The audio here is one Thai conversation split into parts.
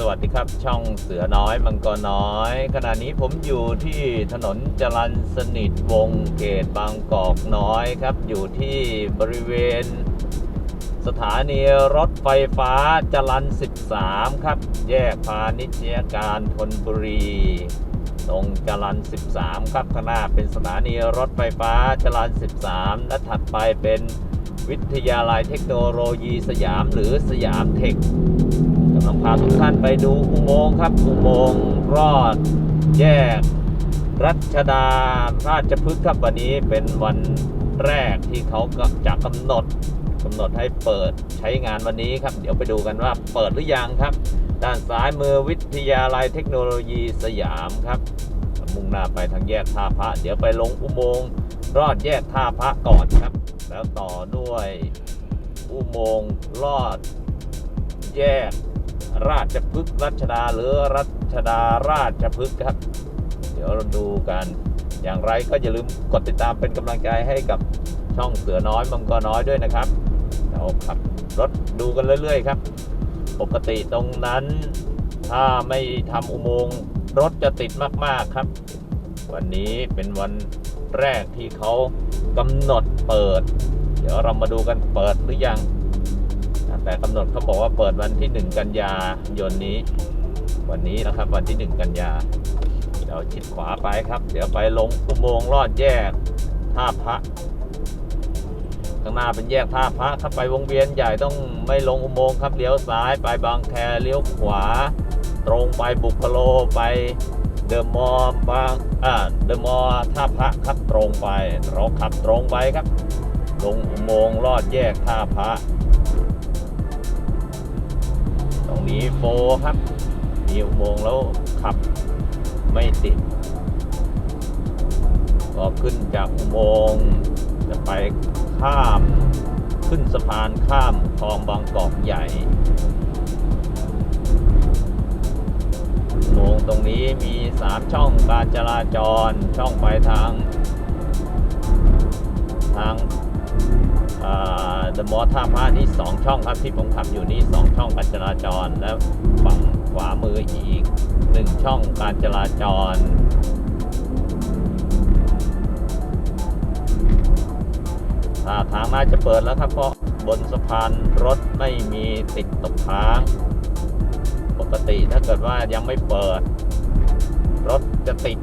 สวัสดีครับช่องเสือน้อยมังกรน้อย ขณะนี้ผมอยู่ที่ถนนจรันสนิทวงเขตบางกอกน้อยครับ อยู่ที่บริเวณ สถานีรถไฟฟ้าจรัน 13 ครับ แยกพาณิชยการธนบุรี ตรงจรัน 13 ครับข้างหน้าเป็นสถานีรถไฟฟ้าจรัน 13 และถัดไปเป็นวิทยาลัยเทคโนโลยีสยามหรือสยามเทค พาทุกท่านไปดูอุโมงค์ครับ อุโมงค์รอดแยก รัชดาราชพฤกษ์ครับวันนี้เป็นวันแรกที่เขาก็จะกำหนดกำหนดให้เปิดใช้งานวันนี้ครับ เดี๋ยวไปดูกันว่าเปิดหรือยังครับ ด้านซ้ายมือวิทยาลัยเทคโนโลยีสยามครับมุ่งหน้าไปทางแยกท่าพระ เดี๋ยวไปลงอุโมงค์รอดแยกท่าพระก่อนครับ แล้วต่อด้วยอุโมงค์รอดแยก ราชพฤกษ์รัชดาหรือรัชดาราชพฤกษ์ครับ เดี๋ยวเราดูกันอย่างไรก็อย่าลืมกดติดตามเป็นกำลังใจให้กับช่องเสือน้อยมังกรน้อยด้วยนะครับเดี๋ยวขับรถดูกันเรื่อย ๆ ครับ ปกติตรงนั้น ถ้าไม่ทำอุโมงค์รถจะติดมากๆครับ วันนี้เป็นวันแรกที่เขากำหนดเปิด เดี๋ยวเรามาดูกันเปิดหรือยัง แต่กำหนดเขาบอกว่าเปิดวันที่ 1 กันยายนนี้ วันนี้นะครับวันที่ 1 กันยาเดี๋ยวชิดขวาไปครับ เดี๋ยวไปลงอุโมงค์ลอดแยกท่าพระข้างหน้าเป็นแยกท่าพระครับไปวงเวียนใหญ่ต้องไม่ลงอุโมงค์ครับเลี้ยวซ้ายไปบางแคเลี้ยวขวา ตรงไปบุคโลไปเดอะมอลล์บางอ่าเดอะมอลล์ท่าพระครับตรงไปเราขับตรงไปครับ ลงอุโมงค์ลอดแยกท่าพระ ตรงนี้โฟครับ มีอุโมงค์แล้วขับไม่ติดก็ขึ้นจากอุโมงค์จะไปข้ามขึ้นสะพานข้ามคลองบางกอกใหญ่อุโมงค์ตรงนี้มี3ช่องการจราจรช่องไปทาง ทาง เดอะมอลท่าพระนี่สองช่องครับที่ผมขับอยู่นี่สองช่องการจราจร แล้วฝั่งขวามืออีกหนึ่งช่องการจราจรทาทางน่าจะเปิดแล้วครับเพราะบนสะพานรถไม่มีติดตกค้าง ปกติถ้าเกิดว่ายังไม่เปิด รถจะติด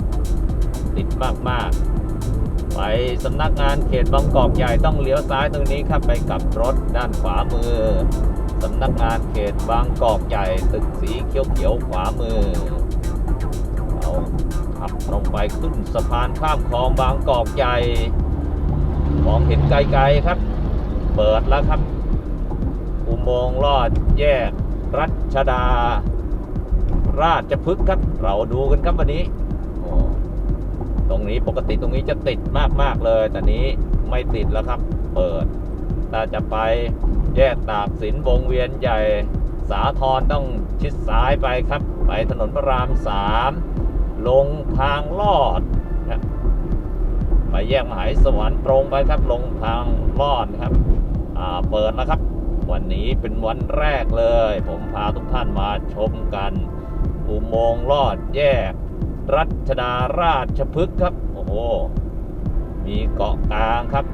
ติดมาก ๆ ไปสำนักงานเขตบางกอกใหญ่ต้องเลี้ยวซ้ายตรงนี้ครับไปกลับรถด้านขวามือสำนักงานเขตบางกอกใหญ่ตึกสีเขียวๆขวามือเราขับตรงไปขึ้นสะพานข้ามคลองบางกอกใหญ่มองเห็นไกลๆครับ เปิดแล้วครับ อุโมงค์ลอดแยก รัชดา ราชพฤกษ์ครับ เราดูกันครับวันนี้ ตรงนี้ปกติตรงนี้จะติดมากๆเลย แต่นี้ไม่ติดแล้วครับ เปิดถ้าจะไปแยกตากสินวงเวียนใหญ่สาทรต้องชิดซ้ายไปครับ ไปถนนพระรามสามลงทางลอดครับไปแยกมหาสวรรค์ตรงไปครับลงทางลอดครับอ่าเปิดแล้วครับ วันนี้เป็นวันแรกเลย ผมพาทุกท่านมาชมกัน อุโมงค์ลอดแยก รัชดาราชพฤกษ์ครับ โอ้โห มีเกาะกลางครับ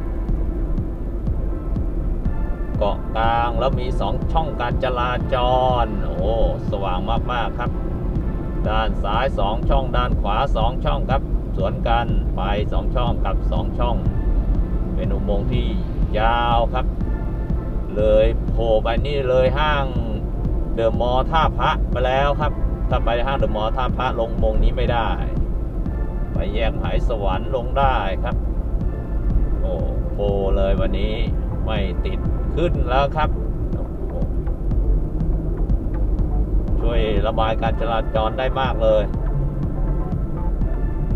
เกาะกลางแล้วมีสองช่องการจราจร โอ้โห สว่างมาก ๆ ครับ ด้านซ้ายสองช่อง ด้านขวาสองช่องครับ สวนกันไปสองช่องกับสองช่อง เป็นอุโมงค์ที่ยาวครับ เลยโผล่ไปนี่เลยห้างเดอะมอลล์ท่าพระไปแล้วครับ ถ้าไปห้างเดอะมอลล์ท่าพระลงมงนี้ไม่ได้ ไปแยกหายสวรรค์ลงได้ครับ โอ้โผล่เลยวันนี้ไม่ติดขึ้นแล้วครับ ช่วยระบายการจราจรได้มากเลย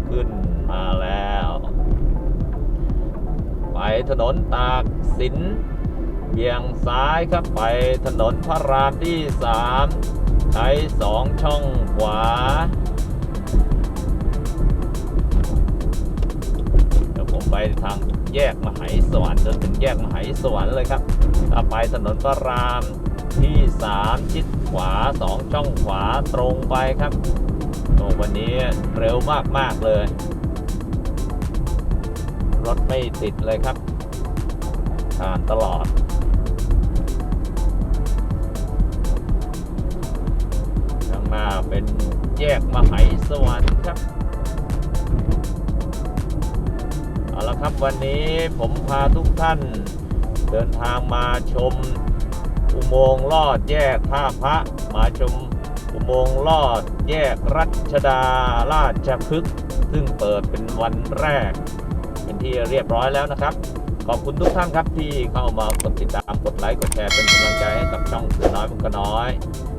ขึ้นมาแล้ว ไปถนนตากสินเบี่ยงซ้ายครับไปถนนพระรามที่สาม ใช้สองช่องขวาเดี๋ยวผมไปทางแยกมหาสวรรค์จนถึงแยกมหาสวรรค์เลยครับถ้าไปถนนพระรามที่สามชิดขวาสองช่องขวาตรงไปครับโอ้วันนี้เร็วมาก ๆ เลย รถไม่ติดเลยครับผ่านตลอด กมหายสวรรค์ครับ เอาละครับวันนี้ผมพาทุกท่าน เดินทางมาชม อุโมงค์ลอดแยกท่าพระ มาชมอุโมงค์ลอดแยกรัชดาราชพฤกษ์ซึ่งเปิดเป็นวันแรก เป็นที่เรียบร้อยแล้วนะครับ ขอบคุณทุกท่านครับที่เข้ามากดติดตามกดไลค์กดแชร์เป็นกำลังใจให้กับช่องเสือน้อยมันก็น้อย